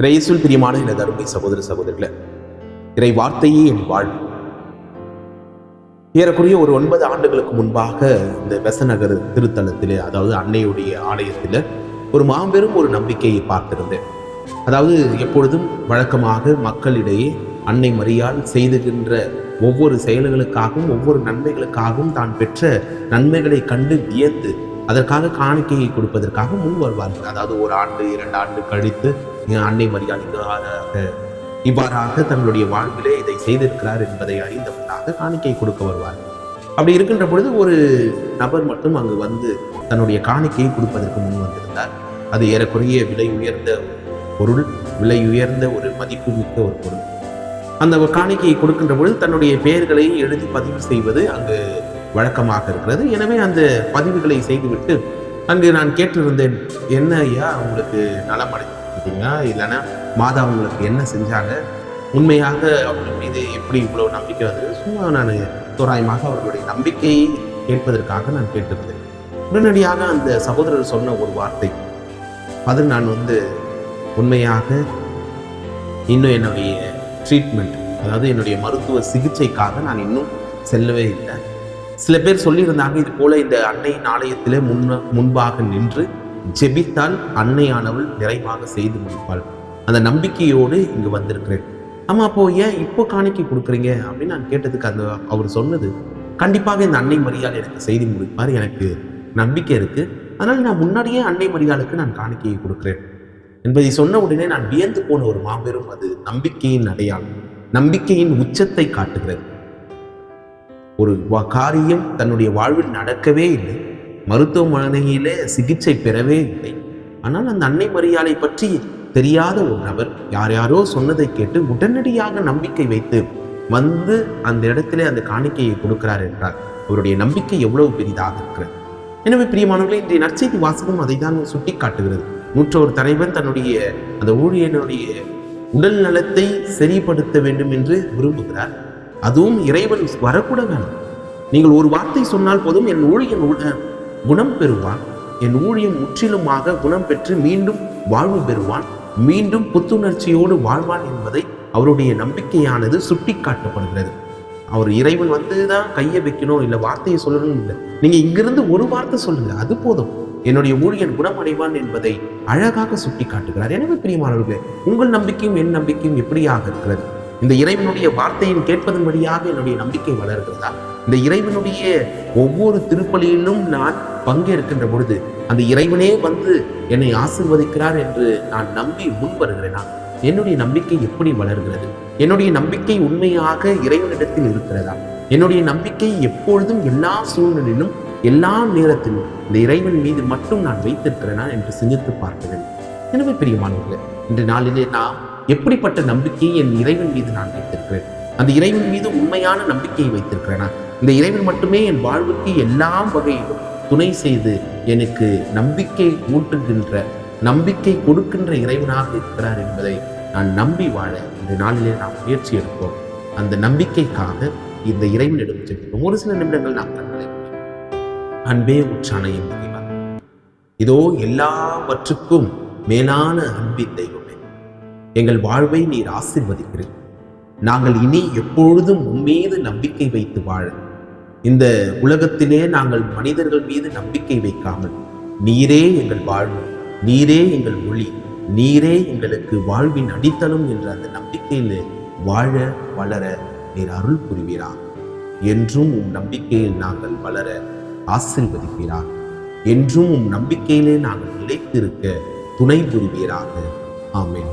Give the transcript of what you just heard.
கிரேசுல் பிரியமான எனது அருமை சகோதர சகோதரிகளே இறை வார்த்தையே என் வாழ்வு ஏறக்குறைய ஒரு ஒன்பது ஆண்டுகளுக்கு முன்பாக இந்த வெசநகர் திருத்தலத்தில் அதாவது அன்னையுடைய ஆலயத்தில் ஒரு மாபெரும் ஒரு நம்பிக்கையை பார்த்திருந்தேன். அதாவது எப்பொழுதும் வழக்கமாக மக்களிடையே அன்னை மரியால் செய்துகின்ற ஒவ்வொரு செயல்களுக்காகவும் ஒவ்வொரு நன்மைகளுக்காகவும் தான் பெற்ற நன்மைகளை கண்டு வியந்து அதற்காக காணிக்கையை கொடுப்பதற்காக முன் வருவார்கள். அதாவது ஒரு ஆண்டு இரண்டு ஆண்டு கழித்து அன்னை மரியாள் இவ்வாறாக இவ்வாறாக தங்களுடைய வாழ்விலே இதை செய்திருக்கிறார் என்பதை அறிந்தவர்களாக காணிக்கை கொடுக்க வருவார்கள். அப்படி இருக்கின்ற பொழுது ஒரு நபர் மட்டும் அங்கு வந்து தன்னுடைய காணிக்கையை கொடுப்பதற்கு முன் வந்திருந்தார். அது ஏறக்குறைய விலை உயர்ந்த பொருள் விலை உயர்ந்த ஒரு மதிப்பு மிக்க ஒரு பொருள். அந்த காணிக்கையை கொடுக்கின்ற பொழுது தன்னுடைய பெயர்களை எழுதி பதிவு செய்வது அங்கு வழக்கமாக இருக்கிறது. எனவே அந்த பதிவுகளை செய்துவிட்டு அங்கு நான் கேட்டிருந்தேன் என்ன ஐயா உங்களுக்கு நலம் அடைஞ்சிட்டீங்களா இல்லைன்னா மாதா உங்களுக்கு என்ன செஞ்சாங்க? உண்மையாக அவர்கள் மீது எப்படி இவ்வளோ நம்பிக்கை வந்தது? சும்மா நான் தோராயமாக அவர்களுடைய நம்பிக்கையை கேட்பதற்காக நான் கேட்டிருந்தேன். உடனடியாக அந்த சகோதரர் சொன்ன ஒரு வார்த்தை அது நான் வந்து உண்மையாக இன்னும் என்னுடைய ட்ரீட்மெண்ட் அதாவது என்னுடைய மருத்துவ சிகிச்சைக்காக நான் இன்னும் செல்லவே இல்லை. சில பேர் சொல்லியிருந்தாங்க இது போல இந்த அன்னையின் ஆலயத்திலே முன்ன முன்பாக நின்று ஜெபித்தால் அன்னையானவள் நிறைவாக செய்து முடிப்பாள். அந்த நம்பிக்கையோடு இங்கு வந்திருக்கிறேன். ஆமாம் அப்போ ஏன் இப்போ காணிக்கை கொடுக்குறீங்க? அப்படின்னு நான் கேட்டதுக்கு அந்த அவர் சொன்னது கண்டிப்பாக இந்த அன்னை மரியாள் எனக்கு செய்து முடிப்பார் எனக்கு நம்பிக்கை இருக்கு. அதனால் நான் முன்னாடியே அன்னை மரியாளுக்கு நான் காணிக்கையை கொடுக்குறேன். என்பதை சொன்ன உடனே நான் வியந்து போன ஒரு மாபெரும் அது நம்பிக்கையின் அடையாளம். நம்பிக்கையின் உச்சத்தை காட்டுகிறது. ஒரு வா- காரியம் தன்னுடைய வாழ்வில் நடக்கவே இல்லை. மருத்துவமனையிலே சிகிச்சை பெறவே இல்லை. ஆனால் அந்த அன்னை மரியாதை பற்றி தெரியாத ஒரு நபர் யார் யாரோ சொன்னதை கேட்டு உடனடியாக நம்பிக்கை வைத்து வந்து அந்த இடத்திலே அந்த காணிக்கையை கொடுக்கிறார் என்றால் அவருடைய நம்பிக்கை எவ்வளவு பெரிதாக இருக்கிறது? எனவே பிரியமானவர்களே இன்றைய நற்செய்தி வாசகம் அதை தான் சுட்டி காட்டுகிறது நூற்றோர் தலைவன் தன்னுடைய அந்த ஊழியனுடைய உடல் நலத்தை சரிப்படுத்த வேண்டும் என்று விரும்புகிறார். அதுவும் இறைவன் வரக்கூட வேணும். நீங்கள் ஒரு வார்த்தை சொன்னால் போதும் என் ஊழியன் குணம் பெறுவான். என் ஊழியம் முற்றிலுமாக குணம் பெற்று மீண்டும் வாழ்வு பெறுவான். மீண்டும் புத்துணர்ச்சியோடு வாழ்வான் என்பதை அவருடைய நம்பிக்கையானது சுட்டி காட்டப்படுகிறது அவர் இறைவன் வந்து தான் கையை வைக்கணும் இல்லை வார்த்தையை சொல்லணும் இல்லை. நீங்கள் இங்கிருந்து ஒரு வார்த்தை சொல்லுங்க அது போதும். என்னுடைய ஊழியன் குணமடைவான் என்பதை அழகாக சுட்டி காட்டுகிறார் எனவே பிரியமானவர்களே உங்கள் நம்பிக்கையும் என் நம்பிக்கையும் எப்படியாக இருக்கிறது? இந்த இறைவனுடைய வார்த்தையின் கேட்பதன்படியாக என்னுடைய நம்பிக்கை வளர்கிறதா? இந்த இறைவனுடைய ஒவ்வொரு திருப்பலியிலும் நான் பங்கேற்கின்ற பொழுது அந்த இறைவனே வந்து என்னை ஆசிர்வதிக்கிறார் என்று நான் நம்பி முன் வருகிறேனா என்னுடைய நம்பிக்கை எப்படி வளர்கிறது? என்னுடைய நம்பிக்கை உண்மையாக இறைவனிடத்தில் இருக்கிறதா? என்னுடைய நம்பிக்கை எப்பொழுதும் எல்லா சூழ்நிலையிலும் எல்லா நேரத்திலும் இந்த இறைவன் மீது மட்டும் நான் வைத்திருக்கிறேனா என்று சிந்தித்து பார்க்கிறேன் எனவே பிரியமானவர்களே இன்று நாளிலே நான் எப்படிப்பட்ட நம்பிக்கையை என் இறைவன் மீது நான் வைத்திருக்கிறேன்? அந்த இறைவன் மீது உண்மையான நம்பிக்கையை வைத்திருக்கிறேனா? இந்த இறைவன் மட்டுமே என் வாழ்வுக்கு எல்லா வகையிலும் துணை செய்து எனக்கு நம்பிக்கை ஊட்டுகின்ற நம்பிக்கை கொடுக்கின்ற இறைவனாக இருக்கிறார் என்பதை நான் நம்பி வாழ இந்த நாளிலே நாம் முயற்சி எடுப்போம். அந்த நம்பிக்கைக்காக இந்த இறைவனிடம் ஜெபிப்போம் ஒரு சில நிமிடங்கள் நாம் கண்களை அன்பே உச்சானையின் என் இதோ எல்லாவற்றுக்கும் மேலான அன்பின் எங்கள் வாழ்வை நீர் ஆசிர்வதிக்கிறீர். நாங்கள் இனி எப்பொழுதும் உம்மீது நம்பிக்கை வைத்து வாழ. இந்த உலகத்திலே நாங்கள் மனிதர்கள் மீது நம்பிக்கை வைக்காமல் நீரே எங்கள் வாழ்வு நீரே எங்கள் ஒளி நீரே எங்களுக்கு வாழ்வின் அடித்தளம் என்ற அந்த நம்பிக்கையில் வாழ வளர நீர் அருள் புரிவீரா என்றும் உம் நம்பிக்கையில் நாங்கள் வளர ஆசீர்வதிப்பீரா என்றும் உம் நம்பிக்கையிலே நாங்கள் நிலைத்திருக்க துணை புரிவீராக. ஆமேன்.